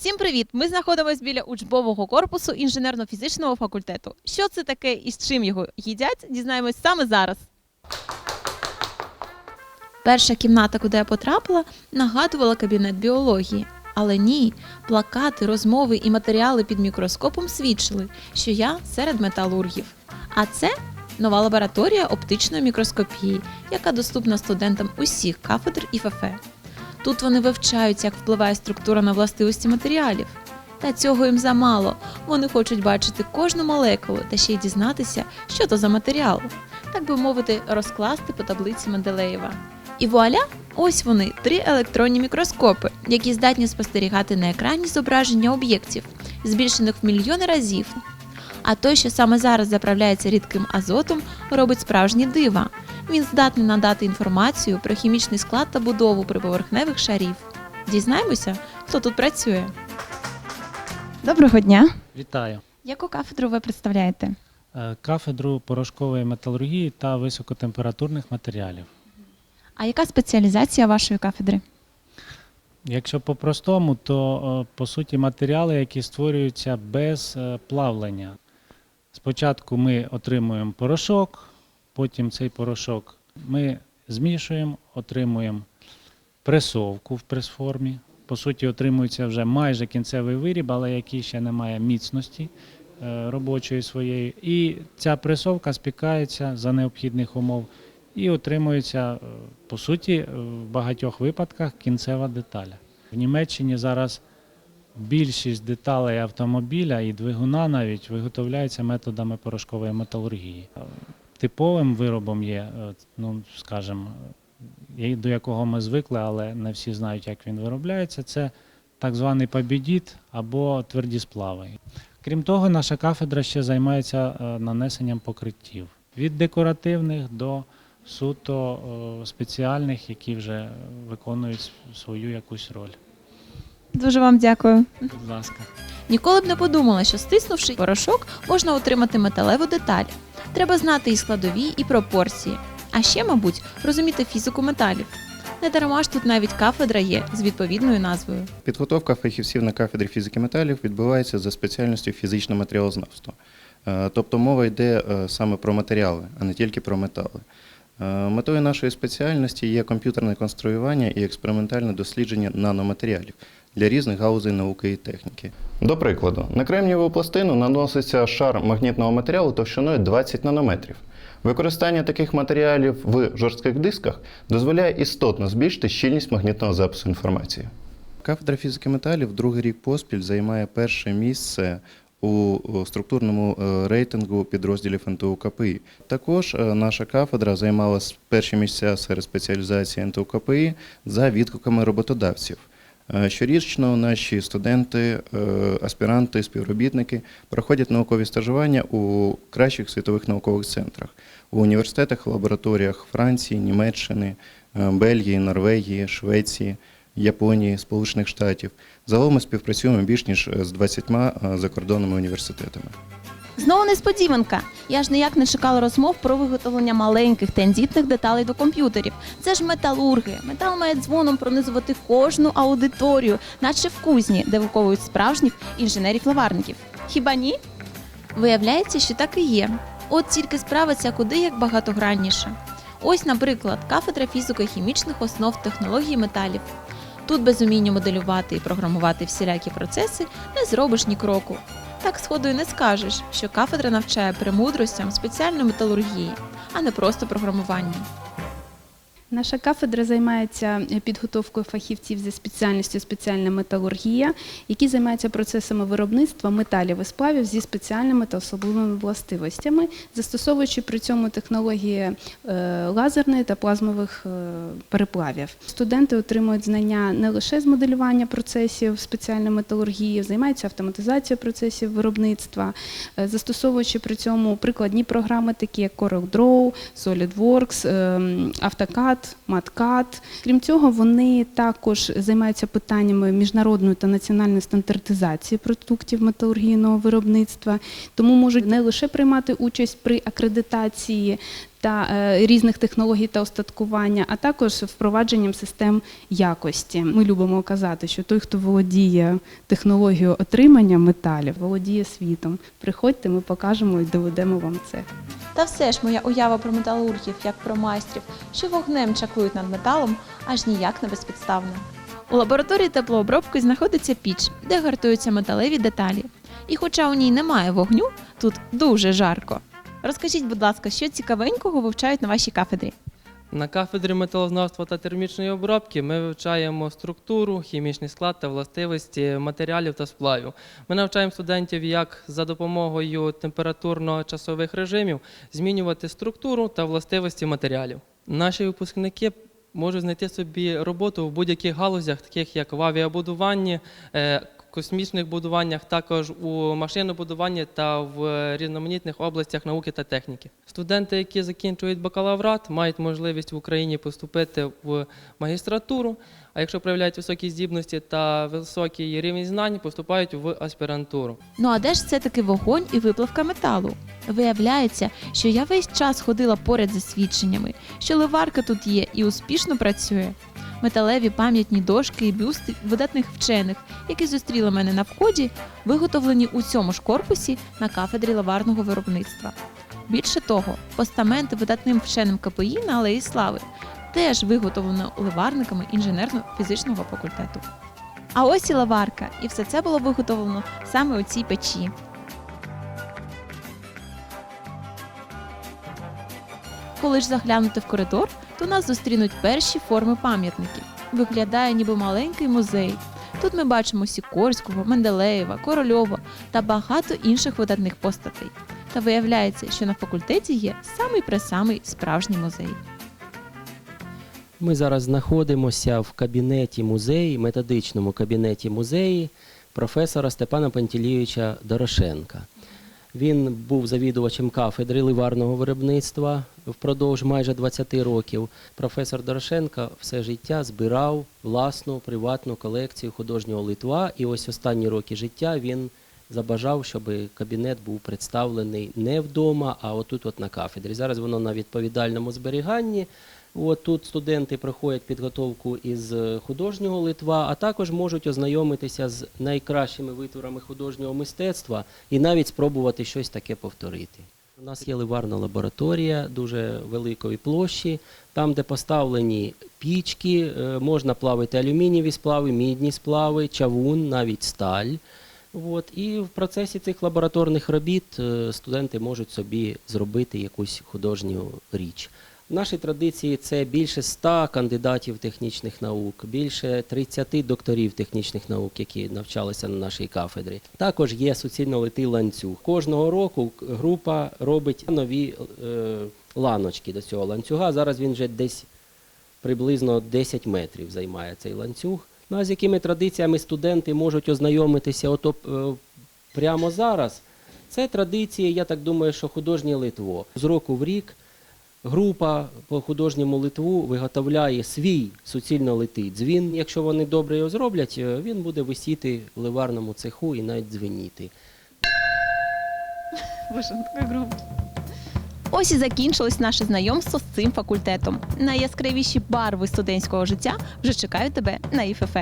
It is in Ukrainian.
Всім привіт! Ми знаходимося біля учбового корпусу інженерно-фізичного факультету. Що це таке і з чим його їдять, дізнаємось саме зараз. Перша кімната, куди я потрапила, нагадувала кабінет біології. Але ні, плакати, розмови і матеріали під мікроскопом свідчили, що я серед металургів. А це нова лабораторія оптичної мікроскопії, яка доступна студентам усіх кафедр і ФФ. Тут вони вивчають, як впливає структура на властивості матеріалів. Та цього їм замало. Вони хочуть бачити кожну молекулу та ще й дізнатися, що то за матеріал, так би мовити, розкласти по таблиці Менделеєва. І вуаля, ось вони три електронні мікроскопи, які здатні спостерігати на екрані зображення об'єктів, збільшених в мільйони разів. А той, що саме зараз заправляється рідким азотом, робить справжні дива. Він здатний надати інформацію про хімічний склад та будову приповерхневих шарів. Дізнаємося, хто тут працює. Доброго дня. Вітаю. Яку кафедру ви представляєте? Е, Кафедру порошкової металургії та високотемпературних матеріалів. А яка спеціалізація вашої кафедри? Якщо по-простому, то е, по суті матеріали, які створюються без е, плавлення. Спочатку ми отримуємо порошок, потім цей порошок ми змішуємо, отримуємо пресовку в пресформі. По суті, отримується вже майже кінцевий виріб, але який ще не має міцності е, робочої своєї. І ця пресовка спікається за необхідних умов і отримується, е, по суті, в багатьох випадках кінцева деталя. В Німеччині зараз більшість деталей автомобіля і двигуна навіть виготовляється методами порошкової металургії. Типовим виробом є, е, ну скажімо, до якого ми звикли, але не всі знають, як він виробляється. Це так званий побідіт або тверді сплави. Крім того, наша кафедра ще займається е, нанесенням покриттів від декоративних до суто е, спеціальних, які вже виконують свою якусь роль. Дуже вам дякую. Будь ласка. Ніколи б не подумала, що стиснувши порошок, можна отримати металеву деталь. Треба знати і складові, і пропорції. А ще, мабуть, розуміти фізику металів. Не дарма ж тут навіть кафедра є з відповідною назвою. Підготовка фахівців на кафедрі фізики металів відбувається за спеціальністю фізичне матеріалознавство. Е, Тобто мова йде е, саме про матеріали, а не тільки про метали. Е, Метою нашої спеціальності є комп'ютерне конструювання і експериментальне дослідження наноматеріалів для різних галузей науки і техніки. До прикладу, на кремнієву пластину наноситься шар магнітного матеріалу товщиною 20 нанометрів. Використання таких матеріалів в жорстких дисках дозволяє істотно збільшити щільність магнітного запису інформації. Кафедра фізики металів другий рік поспіль займає перше місце у структурному е, рейтингу підрозділів НТУ КПІ. Також е, наша кафедра займала перші місця серед спеціалізації НТУ КПІ за відгуками роботодавців. Е, Щорічно наші студенти, аспіранти, співробітники проходять наукові стажування у кращих світових наукових центрах у університетах, лабораторіях Франції, Німеччини, Бельгії, Норвегії, Швеції, Японії, Сполучених Штатів. Загалом ми співпрацюємо більш ніж з 20 е, закордонними університетами. Знову несподіванка. Я ж ніяк не чекала розмов про виготовлення маленьких тензітних деталей до комп'ютерів. Це ж металурги. Метал має дзвоном пронизувати кожну аудиторію, наче в кузні, де виховують справжніх інженерів-лаварників. Хіба ні? Виявляється, що так і є. От тільки справа ця куди як багатогранніша. Ось, наприклад, кафедра фізико-хімічних основ технології металів. Тут без уміння моделювати і програмувати всілякі процеси не зробиш ні кроку. Так сходу й не скажеш, що кафедра навчає премудростям спеціальної металургії, а не просто програмуванню. Наша кафедра займається е, підготовкою фахівців зі спеціальністю спеціальна металургія, які займаються процесами виробництва металів і сплавів зі спеціальними та особливими властивостями, застосовуючи при цьому технології е, лазерної та плазмових е, переплавів. Студенти отримують знання не лише з моделювання процесів спеціальної металургії, займаються автоматизацією процесів виробництва, застосовуючи при цьому прикладні програми, такі як CorelDRAW, SolidWorks, ем, AutoCAD, Маткат. Крім цього, вони також займаються питаннями міжнародної та національної стандартизації продуктів металургійного виробництва, тому можуть не лише приймати участь при акредитації та е, різних технологій та остаткування, а також впровадженням систем якості. Ми любимо казати, що той, хто володіє технологією отримання металів, володіє світом. Приходьте, ми покажемо і доведемо вам це. Та все ж моя уява про металургів, як про майстрів, що вогнем чаклують над металом, аж ніяк не безпідставна. У лабораторії теплообробки знаходиться піч, де гартуються металеві деталі. І хоча у ній немає вогню, тут дуже жарко. Розкажіть, будь ласка, що цікавенького вивчають на вашій кафедрі? На кафедрі металознавства та термічної обробки ми вивчаємо структуру, хімічний склад та властивості матеріалів та сплавів. Ми навчаємо студентів, як за допомогою температурно-часових режимів змінювати структуру та властивості матеріалів. Наші випускники можуть знайти собі роботу в будь-яких галузях, таких як в авіабудуванні, е, космічних будуваннях, також у машинобудуванні та в різноманітних областях науки та техніки. Студенти, які закінчують бакалаврат, мають можливість в Україні поступити в магістратуру. А якщо проявляють високі здібності та високий рівень знань, поступають в аспірантуру. Ну а де ж все-таки вогонь і виплавка металу? Виявляється, що я весь час ходила поряд зі свідченнями, що ливарка тут є і успішно працює. Металеві пам'ятні дошки і бюсти видатних вчених, які зустріли мене на вході, виготовлені у цьому ж корпусі на кафедрі лаварного виробництва. Більше того, постаменти видатним вченим КПІ на Алеї Слави теж виготовлено ливарниками інженерно-фізичного факультету. А ось і лаварка, і все це було виготовлено саме у цій печі. Коли ж заглянути в коридор, то нас зустрінуть перші форми пам'ятників. Виглядає ніби маленький музей. Тут ми бачимо Сікорського, Менделеєва, Корольова та багато інших видатних постатей. Та виявляється, що на факультеті є самий пресамий справжній музей. Ми зараз знаходимося в кабінеті музеї, методичному кабінеті музеї професора Степана Пантелійовича Дорошенка. Він був завідувачем кафедри ливарного виробництва впродовж майже 20 років. Професор Дорошенко все життя збирав власну приватну колекцію художнього литва, і ось останні роки життя він забажав, щоб кабінет був представлений не вдома, а отут, от на кафедрі. Зараз воно на відповідальному зберіганні. От тут студенти проходять підготовку із е, художнього литва, а також можуть ознайомитися з найкращими витворами художнього мистецтва і навіть спробувати щось таке повторити. У нас є ливарна лабораторія дуже великої площі, там, де поставлені пічки, е, можна плавити алюмінієві сплави, мідні сплави, чавун, навіть сталь. От, і в процесі цих лабораторних робіт е, студенти можуть собі зробити якусь художню річ. В нашій традиції це більше 100 кандидатів технічних наук, більше 30 докторів технічних наук, які навчалися на нашій кафедрі. Також є суцільно литий ланцюг. Кожного року група робить нові е, ланочки до цього ланцюга. Зараз він вже десь приблизно 10 метрів займає цей ланцюг. Ну а з якими традиціями студенти можуть ознайомитися ото, е, прямо зараз? Це традиції, я так думаю, що художнє литво. З року в рік група по художньому литву виготовляє свій суцільно литий дзвін. Якщо вони добре його зроблять, е, він буде висіти в ливарному цеху і навіть дзвеніти. Така. Ось і закінчилось наше знайомство з цим факультетом. Найяскравіші барви студентського життя вже чекають тебе на ІФФ.